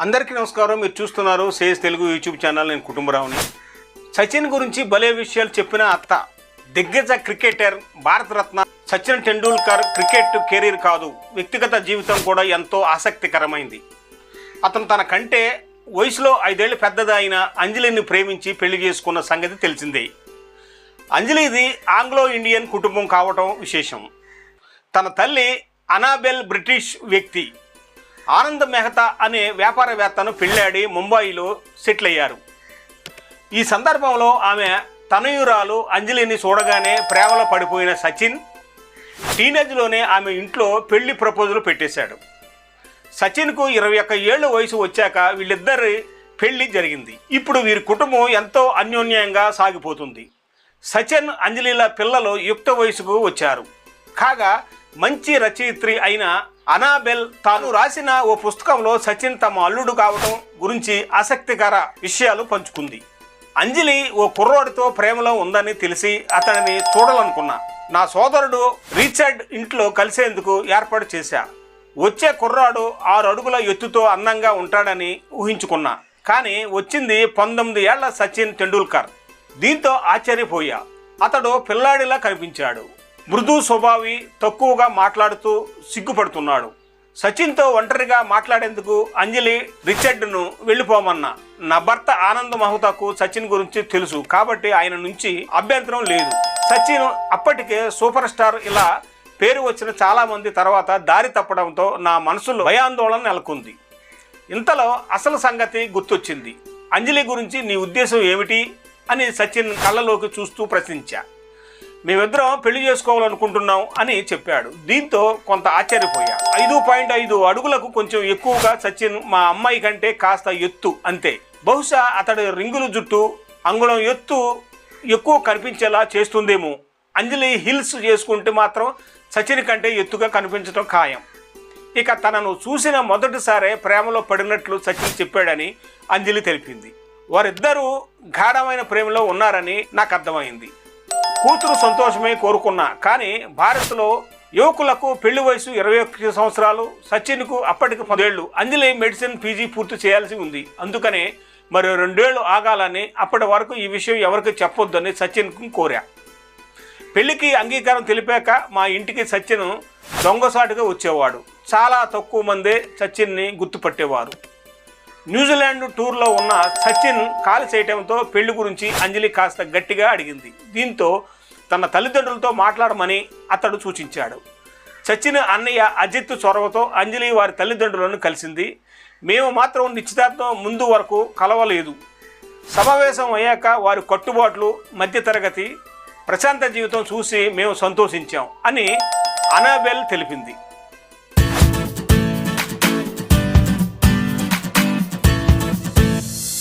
అందరికీ నమస్కారం. మీరు చూస్తున్నారు సేజ్ తెలుగు యూట్యూబ్ ఛానల్. నేను కుటుంబరావుని. సచిన్ గురించి భలే విషయాలు చెప్పిన అత్త. దిగ్గజ cricketer Bharat Ratna Sachin Tendulkar cricket career కాదు. వ్యక్తిగత జీవితం కూడా ఎంతో ఆసక్తికరమైంది. అతను తన కంటే వయసులో ఐదేళ్ళు పెద్దదైన అంజలిని ప్రేమించి పెళ్ళి చేసుకున్న సంగతి తెలిసిందే. అంజలిది ఆంగ్లో ఇండియన్ కుటుంబం కావటం విశేషం. తన తల్లి అనాబెల్ బ్రిటిష్ వ్యక్తి. ఆనంద్ మెహతా అనే వ్యాపారవేత్తను పెళ్ళాడి ముంబాయిలో సెటిల్ అయ్యారు ఈ సందర్భంలో ఆమె తనయురాలు అంజలిని చూడగానే ప్రేమలో పడిపోయిన సచిన్ టీనేజ్లోనే ఆమె ఇంట్లో పెళ్ళి ప్రపోజల్ పెట్టేశాడు. సచిన్కు ఇరవై ఒక్క ఏళ్ళు వయసు వచ్చాక వీళ్ళిద్దరి పెళ్ళి జరిగింది. ఇప్పుడు వీరి కుటుంబం ఎంతో అన్యోన్యంగా సాగిపోతుంది. సచిన్ అంజలిల పిల్లలు యుక్త వయసుకు వచ్చారు. కాగా మంచి రచయిత్రి అయిన అనాబెల్ తాను రాసిన ఓ పుస్తకంలో సచిన్ తమ అల్లుడు కావడం గురించి ఆసక్తికర విషయాలు పంచుకుంది. అంజలి ఓ కుర్రోడితో ప్రేమలో ఉందని తెలిసి అతనిని చూడాలనుకున్నా. నా సోదరుడు రీచర్డ్ ఇంట్లో కలిసేందుకు ఏర్పాటు చేశా. వచ్చే కుర్రాడు ఆరు అడుగుల ఎత్తుతో అందంగా ఉంటాడని ఊహించుకున్నా. కానీ వచ్చింది పంతొమ్మిది ఏళ్ళ సచిన్ టెండూల్కర్. దీంతో ఆశ్చర్యపోయా. అతడు పిల్లాడిలా కనిపించాడు. మృదు స్వభావి తక్కువగా మాట్లాడుతూ సిగ్గుపడుతున్నాడు. సచిన్తో ఒంటరిగా మాట్లాడేందుకు అంజలి రిచర్డ్ను వెళ్ళిపోమన్నా నా భర్త ఆనంద్ మహుతాకు సచిన్ గురించి తెలుసు కాబట్టి ఆయన నుంచి అభ్యంతరం లేదు. సచిన్ అప్పటికే సూపర్ స్టార్ ఇలా పేరు వచ్చిన చాలామంది తర్వాత దారి తప్పడంతో నా మనసులో భయాందోళన నెలకొంది. ఇంతలో అసలు సంగతి గుర్తొచ్చింది. అంజలి గురించి నీ ఉద్దేశం ఏమిటి? అని సచిన్ కళ్ళలోకి చూస్తూ ప్రశ్నించా. మేమిద్దరం పెళ్ళి చేసుకోవాలనుకుంటున్నాం అని చెప్పాడు. దీంతో కొంత ఆశ్చర్యపోయా. ఐదు పాయింట్ ఐదు అడుగులకు కొంచెం ఎక్కువగా సచిన్ మా అమ్మాయి కంటే కాస్త ఎత్తు అంతే. బహుశా అతడి రింగులు జుట్టు అంగుళం ఎత్తు ఎక్కువ కనిపించేలా చేస్తుందేమో. అంజలి హిల్స్ చేసుకుంటే మాత్రం సచిన్ కంటే ఎత్తుగా కనిపించడం ఖాయం. ఇక తనను చూసిన మొదటిసారే ప్రేమలో పడినట్లు సచిన్ చెప్పాడని అంజలి తెలిపింది. వారిద్దరూ గాఢమైన ప్రేమలో ఉన్నారని నాకు అర్థమైంది. కూతురు సంతోషమే కోరుకున్నా. కానీ భారత్లో యువకులకు పెళ్ళి వయసు ఇరవై ఒకటి సంవత్సరాలు సచిన్కు అప్పటికి పదేళ్ళు అందులో మెడిసిన్ పీజీ పూర్తి చేయాల్సి ఉంది. అందుకనే మరి రెండేళ్ళు ఆగాలని అప్పటి వరకు ఈ విషయం ఎవరికి చెప్పొద్దని సచిన్కు కోరా. పెళ్ళికి అంగీకారం తెలిపాక మా ఇంటికి సచిన్ దొంగసాటుగా వచ్చేవాడు. చాలా తక్కువ మందే సచిన్ని గుర్తుపట్టేవారు. న్యూజిలాండ్ టూర్లో ఉన్న సచిన్ కాల్ చేయటంతో పెళ్ళి గురించి అంజలి కాస్త గట్టిగా అడిగింది. దీంతో తన తల్లిదండ్రులతో మాట్లాడమని అతడు సూచించాడు. సచిన్ అన్నయ్య అజిత్ చొరవతో అంజలి వారి తల్లిదండ్రులను కలిసింది. మేము మాత్రం నిశ్చితార్థం ముందు వరకు కలవలేదు. సమావేశం అయ్యాక వారి కట్టుబాట్లు మధ్యతరగతి ప్రశాంత జీవితం చూసి మేము సంతోషించాం అని అనాబెల్ తెలిపింది.